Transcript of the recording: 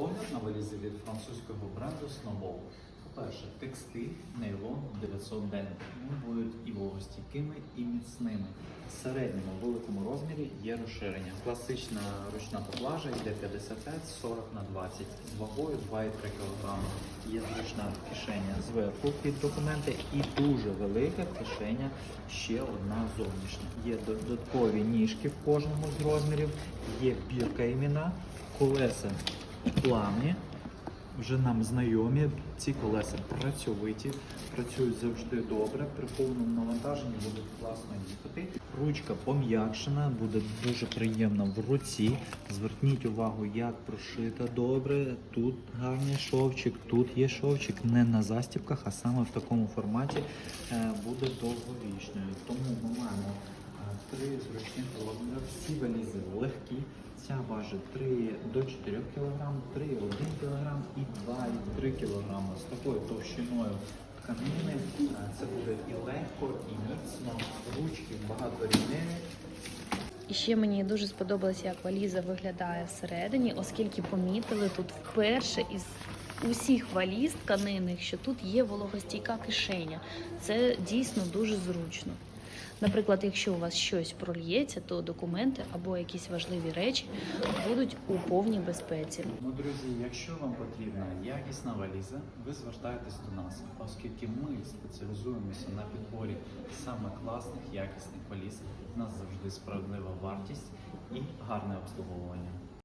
огляд на валізи від французького бренду Snowball. По-перше, текстиль, нейлон 900 ден. Вони будуть і вологостійкими, і міцними. В середньому великому розмірі є розширення. Класична ручна поклажа йде 55-40 на 20 з вагою 2,3 кг. Є зручна кишеня зверху під документи і дуже велика кишеня ще одна зовнішня. Є додаткові ніжки в кожному з розмірів, є бірка імена, колеса плавні. Вже нам знайомі, ці колеса працьовиті, працюють завжди добре, при повному навантаженні будуть класно їхати. Ручка пом'якшена, буде дуже приємно в руці. Зверніть увагу, як прошита добре. Тут гарний шовчик, тут є шовчик, не на застібках, а саме в такому форматі е, буде довговічною. Тому ми маємо три зручних розміри, всі валізи легкі. Ця важить 3 до 4 кг, 3, 1 кг і 2,3 кг. З такою товщиною тканини це буде і легко, і міцно. Ручки багато багаторівневі. І ще мені дуже сподобалося, як валіза виглядає всередині, оскільки помітили тут вперше із усіх валіз тканинних, що тут є вологостійка кишеня. Це дійсно дуже зручно. Наприклад, якщо у вас щось прольється, то документи або якісь важливі речі будуть у повній безпеці. Ну, друзі, якщо вам потрібна якісна валіза, ви звертайтесь до нас, оскільки ми спеціалізуємося на підборі саме класних якісних валіз. У нас завжди справедлива вартість і гарне обслуговування.